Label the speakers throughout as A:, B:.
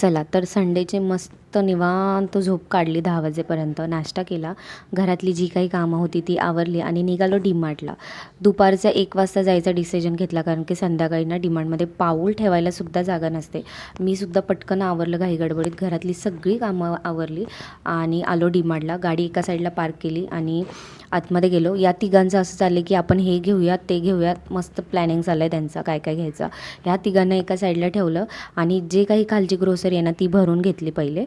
A: चला तर संडेचे मस्त निवांत झोप काढली दहा वाजेपर्यंत. नाश्ता केला. घरातली जी काही कामं होती ती आवरली आणि निघालो डीमार्टला. दुपारचा एक वाजता जायचा डिसिजन घेतला कारण की संध्याकाळी ना डीमार्टमध्ये पाऊल ठेवायला सुद्धा जागा नसते. मी सुद्धा पटकन आवरलं घाई गडबडीत घरातली सगळी कामं आवरली आणि आलो डीमार्टला. गाडी एका साईडला पार्क केली आणि आतमध्ये गेलो. या तिघांचं असं चाललं की आपण हे घेऊयात ते घेऊयात. मस्त प्लॅनिंग चाललं आहे त्यांचा काय काय घ्यायचं. ह्या तिघांना एका साईडला ठेवलं आणि जे काही खालची ग्रोसरी आहे ना ती भरून घेतली पहिले.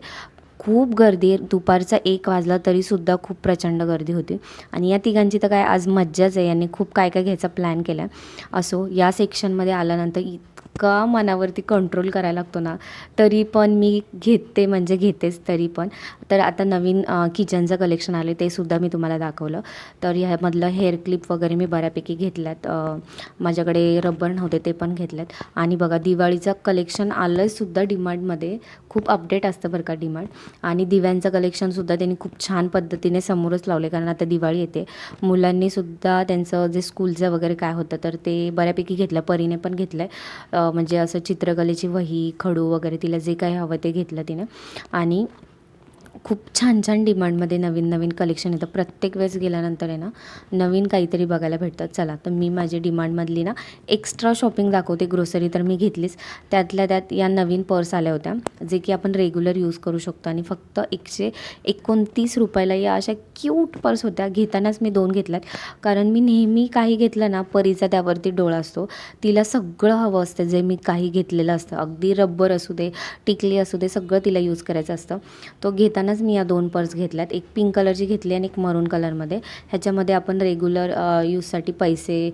A: खूप गर्दी आहे. दुपारचा एक वाजला तरीसुद्धा खूप प्रचंड गर्दी होती. आणि या तिघांची तर काय आज मज्जाच आहे. यांनी खूप काय काय घ्यायचा प्लॅन केला. असो या सेक्शनमध्ये आल्यानंतर इतका मनावरती कंट्रोल करायला लागतो ना तरी पण मी घेते म्हणजे घेतेच तरी पण. तर आता नवीन किचनचं कलेक्शन आले ते सुद्धा मी तुम्हाला दाखवलं. तर ह्यामधलं हेअर क्लिप वगैरे मी बऱ्यापैकी घेतल्यात. माझ्याकडे रबर नव्हते ते पण घेतल्यात. आणि बघा दिवाळीचं कलेक्शन आलं आहे सुद्धा खूप अपडेट असतं बरं का डिमार्ट आणि दिव्यांचं कलेक्शनसुद्धा त्यांनी खूप छान पद्धतीने समोरच लावले कारण आता दिवाळी येते. मुलांनीसुद्धा त्यांचं जे स्कूलचं वगैरे काय होतं तर ते बऱ्यापैकी घेतलं. परीने पण घेतलं आहे म्हणजे असं चित्रकलेची वही खडू वगैरे तिला जे काही हवं ते घेतलं तिने. आणि खूप छान छान डिमांडमध्ये नवीन नवीन कलेक्शन येतं. प्रत्येक वेळेस गेल्यानंतर आहे ना नवीन काहीतरी बघायला भेटतं चला तर मी माझी डिमांडमधली ना एक्स्ट्रा शॉपिंग दाखवते. ग्रोसरी तर मी घेतलीच. त्यातल्या त्यात या नवीन पर्स आल्या होत्या जे की आपण रेग्युलर यूज करू शकतो. आणि फक्त एकशे एकोणतीस रुपयाला या अशा क्यूट पर्स होत्या. घेतानाच मी दोन घेतल्यात. कारण मी नेहमी काही घेतलं ना परीचा त्यावरती डोळा असतो. तिला सगळं हवं असतं. जे मी काही घेतलेलं असतं. अगदी रब्बर असू दे टिकली असू दे सगळं तिला यूज करायचं असतं. तो असतानाच मी या दोन पर्स घेतल्यात. एक पिंक कलरची घेतली आणि एक मरून कलरमध्ये ह्याच्यामध्ये आपण रेग्युलर यूजसाठी पैसे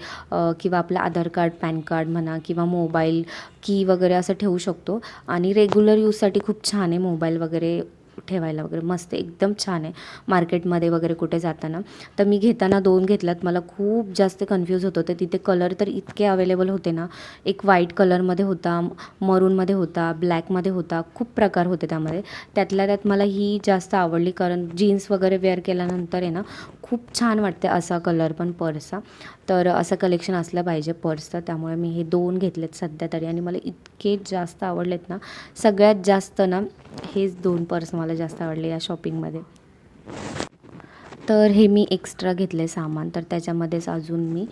A: किंवा आपलं आधार कार्ड पॅन कार्ड म्हणा किंवा मोबाईल की वगैरे असं ठेवू शकतो. आणि रेग्युलर यूजसाठी खूप छान आहे मोबाईल वगैरे. ठेवायला वगैरे मस्त एकदम छान आहे. मार्केटमध्ये वगैरे कुठे जाताना. तर मी घेताना दोन घेतल्यात. मला खूप जास्त कन्फ्यूज होत होते. तिथे कलर तर इतके अवेलेबल होते ना. एक व्हाईट कलरमध्ये होता मरूनमध्ये होता ब्लॅकमध्ये होता. खूप प्रकार होते त्यामध्ये. त्यातल्या त्यात मला ही जास्त आवडली कारण जीन्स वगैरे वेअर केल्यानंतर आहे ना खूप छान वाटते असा कलर पण पर्सचा तर असं कलेक्शन असलं पाहिजे पर्सचं त्यामुळे मी हे दोन घेतलेत सध्या तरी. आणि मला इतके जास्त आवडलेत ना सगळ्यात जास्त ना हेच दोन पर्स मला जास्त आवडले या शॉपिंगमध्ये. तर हे मी एक्स्ट्रा घेतले सामान. तर त्याच्यामध्येच अजून मी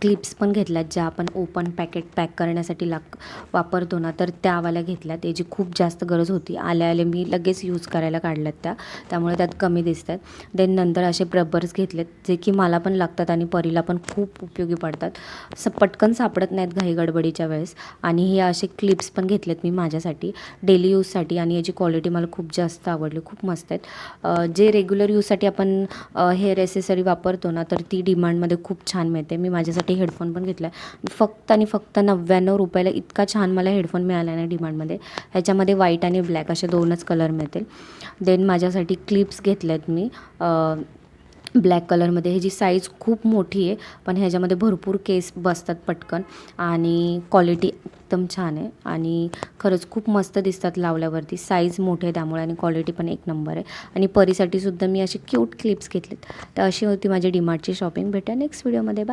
A: क्लिप्स पण घेतल्यात ज्या आपण ओपन पॅकेट पॅक करण्यासाठी लाग वापरतो ना तर त्यावाल्या घेतल्या त्याची खूप जास्त गरज होती. आल्या आल्या मी लगेच यूज करायला काढल्यात त्या. त्यामुळे त्यात कमी दिसत आहेत देन नंतर असे रबर्स घेतलेत जे की मला पण लागतात आणि परीला पण खूप उपयोगी पडतात. स पटकन सापडत नाहीत घाई गडबडीच्या वेळेस. आणि हे असे क्लिप्स पण घेतलेत मी माझ्यासाठी डेली यूजसाठी आणि याची क्वालिटी मला खूप जास्त आवडली. खूप मस्त आहेत. जे रेग्युलर यूजसाठी आपण हेअर एसेसरी वापरतो ना तर ती डिमांडमध्ये खूप छान मिळते. मी माझ्यासाठी हेडफोन पण घेतला आहे फक्त आणि फक्त नव्याण्णव रुपयाला इतका छान मला हेडफोन मिळाला ना डिमांडमध्ये ह्याच्यामध्ये व्हाईट आणि ब्लॅक असे दोनच कलर मिळतील. देन माझ्यासाठी क्लिप्स घेतल्यात मी. ब्लॅक कलरमध्ये. ह्याची साईज खूप मोठी आहे पण ह्याच्यामध्ये भरपूर केस बसतात पटकन. आणि क्वालिटी एकदम छान आहे. आणि खरंच खूप मस्त दिसतात लावल्यावरती. साईज मोठे आहे त्यामुळे आणि क्वालिटी पण एक नंबर आहे. आणि परीसाठी सुद्धा मी अशी क्यूट क्लिप्स घेतलेत. तर अशी होती माझी डीमार्टची शॉपिंग भेटा नेक्स्ट व्हिडिओमध्ये बाय